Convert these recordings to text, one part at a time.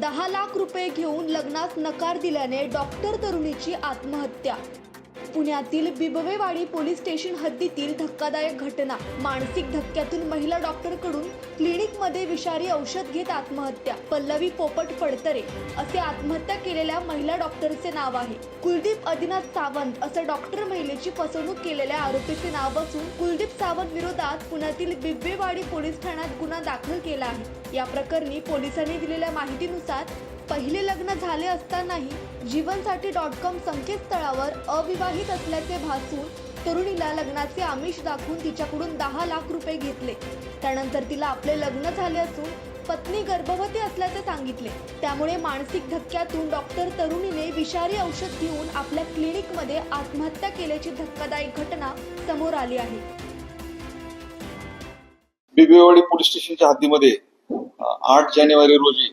दहा लाख रुपये घेऊन लग्नास नकार दिल्याने डॉक्टर तरुणीची आत्महत्या. पुण्यातील बिबवेवाडी पोलीस स्टेशन हद्दीतील धक्कादायक घटना. मानसिक धक्क्यातून महिला डॉक्टरकडून क्लिनिकमध्ये विषारी औषध घेत आत्महत्या. पल्लवी पोपट फडतरे असे आत्महत्या केलेल्या महिला डॉक्टरचे नाव आहे. कुलदीप आदिनाथ सावंत असं डॉक्टर महिलेची फसवणूक केलेल्या आरोपीचे नाव असून कुलदीप सावंत विरोधात पुण्यातील बिबवेवाडी पोलीस ठाण्यात गुन्हा दाखल केला आहे. या प्रकरणी पोलिसांनी दिलेल्या माहितीनुसार पहिले लग्न झाले असतानाही जीवनसाठी डॉट कॉम संकेतस्थळावर अविवाहित असल्याचे भासून तरुणीला लग्नाचे आमिष दाखवून तिच्याकडून दहा लाख रुपये घेतले. त्यानंतर तिला आपले लग्न झाले असून पत्नी गर्भवती असल्याचे सांगितले. त्यामुळे मानसिक धक्क्यातून डॉक्टर तरुणीने विषारी औषध घेऊन आपल्या क्लिनिकमध्ये आत्महत्या केल्याची धक्कादायक घटना समोर आली आहे. बिबेवाडी पोलीस स्टेशनच्या हद्दीमध्ये आठ जानेवारी रोजी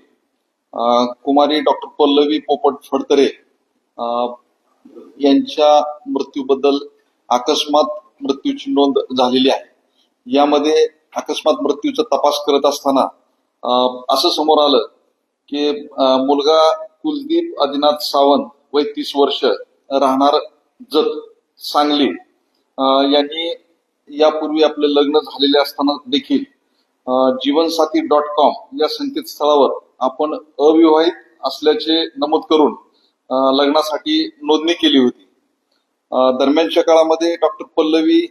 कुमारी डॉक्टर पल्लवी पोपट फडतरे यांच्या मृत्यूबद्दल अकस्मात मृत्यूची नोंद झालेली आहे. यामध्ये अकस्मात मृत्यूचा तपास करत असताना असं समोर आलं की मुलगा कुलदीप आदिनाथ सावंत वय तीस वर्ष राहणार जत सांगली. यांनी यापूर्वी आपले लग्न झालेले असताना देखील जीवनसाथी डॉट कॉम या संकेतस्थळावर आपण अविवाहित असल्याचे नमूद करून लग्नासाठी नोंदणी केली होती. दरम्यानच्या काळामध्ये डॉक्टर पल्लवी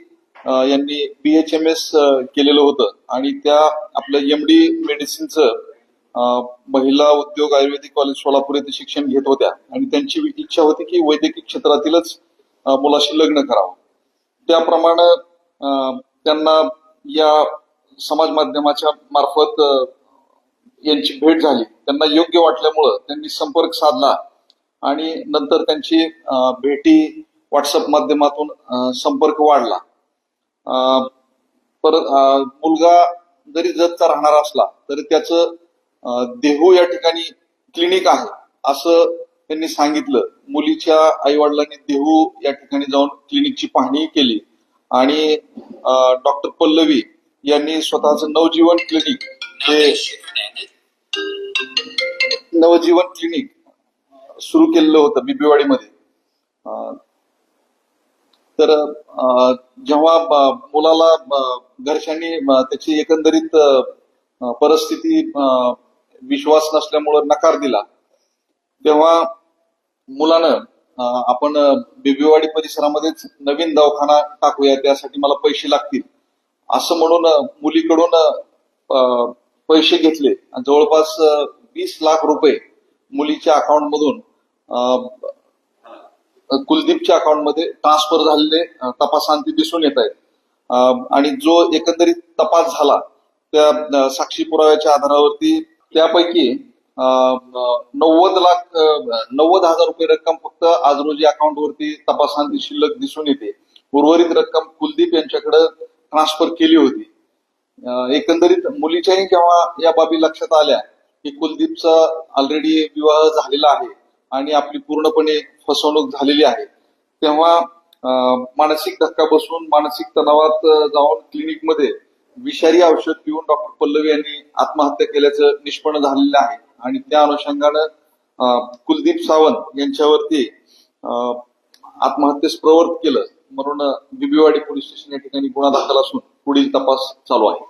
यांनी बी एच एम एस केलेलं होतं आणि त्या आपलं एम डी मेडिसिनचं महिला उद्योग आयुर्वेदिक कॉलेज सोलापूर येथे शिक्षण घेत होत्या आणि त्यांची इच्छा होती की वैद्यकीय क्षेत्रातीलच मुलाशी लग्न करावं. त्याप्रमाणे त्यांना या समाज माध्यमाच्या मार्फत यांची भेट झाली. त्यांना योग्य वाटल्यामुळं त्यांनी संपर्क साधला आणि नंतर त्यांची भेटी व्हॉट्सअप माध्यमातून संपर्क वाढला. अ, परत मुलगा जरी जतचा राहणार असला तरी त्याचं देहू या ठिकाणी क्लिनिक आहे असं त्यांनी सांगितलं. मुलीच्या आईवडिलांनी देहू या ठिकाणी जाऊन क्लिनिकची पाहणी केली आणि डॉक्टर पल्लवी यांनी स्वतःचं नवजीवन क्लिनिक हे नवजीवन क्लिनिक सुरू केलेलं होतं बिबीवाडीमध्ये. अं, तर जेव्हा मुलाला घरच्यांनी त्याची एकंदरीत परिस्थिती विश्वास नसल्यामुळं नकार दिला तेव्हा मुलानं आपण अं, बिबीवाडी परिसरामध्येच नवीन दवाखाना टाकूया त्यासाठी मला पैसे लागतील असं म्हणून मुलीकडून अं, पैसे घेतले. आणि जवळपास वीस लाख रुपये मुलीच्या अकाउंट मधून कुलदीपच्या अकाउंटमध्ये ट्रान्सफर झालेले तपासांती दिसून येत आहेत. आणि जो एकंदरीत तपास झाला त्या साक्षी पुराव्याच्या आधारावरती त्यापैकी अं, नव्वद लाख नव्वद हजार रुपये रक्कम फक्त आज रोजी अकाउंटवरती तपासांती शिल्लक दिसून येते. उर्वरित रक्कम कुलदीप यांच्याकडे ट्रान्सफर केली होती. एकंदरीत मुलीच्याही जेव्हा या बाबी लक्षात आल्या की कुलदीपचा ऑलरेडी विवाह झालेला आहे आणि आपली पूर्णपणे फसवणूक झालेली आहे. तेव्हा मानसिक धक्का बसून मानसिक तणावात जाऊन क्लिनिकमध्ये विषारी औषध पिऊन डॉक्टर पल्लवी यांनी आत्महत्या केल्याचं निष्पन्न झालेलं आहे. आणि त्या अनुषंगानं कुलदीप सावंत यांच्यावरती अं, आत्महत्येस प्रवृत्त केलं. म्हणून बिबीवाडी पोलीस स्टेशन या ठिकाणी गुन्हा दाखल असून पुढील तपास चालू आहे.